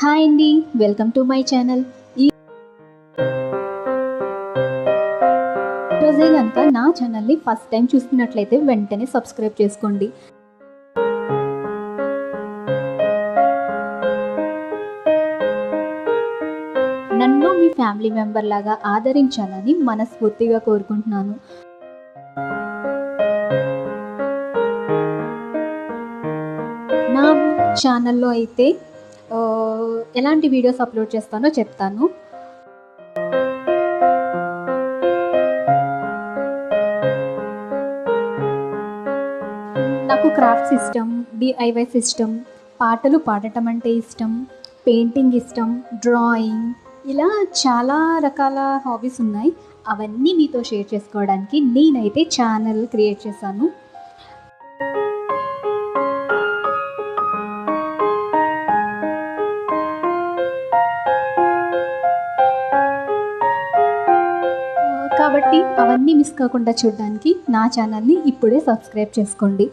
Hi అండి welcome to my channel. ఈ రోజే కనుక నా ఛానల్ని ఫస్ట్ టైం చూస్తున్నట్లయితే వెంటనే సబ్స్క్రైబ్ చేసుకోండి. నన్ను మీ ఫ్యామిలీ మెంబర్ లాగా ఆదరించాలని మనస్ఫూర్తిగా కోరుకుంటున్నాను. నా ఛానల్లో అయితే ఎలాంటి వీడియోస్ అప్లోడ్ చేస్తానో చెప్తాను. నాకు క్రాఫ్ట్స్ ఇష్టం డిఐవైస్ ఇష్టం పాటలు పాడటం అంటే ఇష్టం పెయింటింగ్ ఇష్టం డ్రాయింగ్ ఇలా చాలా రకాల హాబీస్ ఉన్నాయి. అవన్నీ మీతో షేర్ చేసుకోవడానికి నేనైతే ఛానల్ క్రియేట్ చేశాను. కాబట్టి అవన్నీ మిస్ కాకుండా చూడడానికి నా ఛానల్ని ఇప్పుడే సబ్స్క్రైబ్ చేసుకోండి.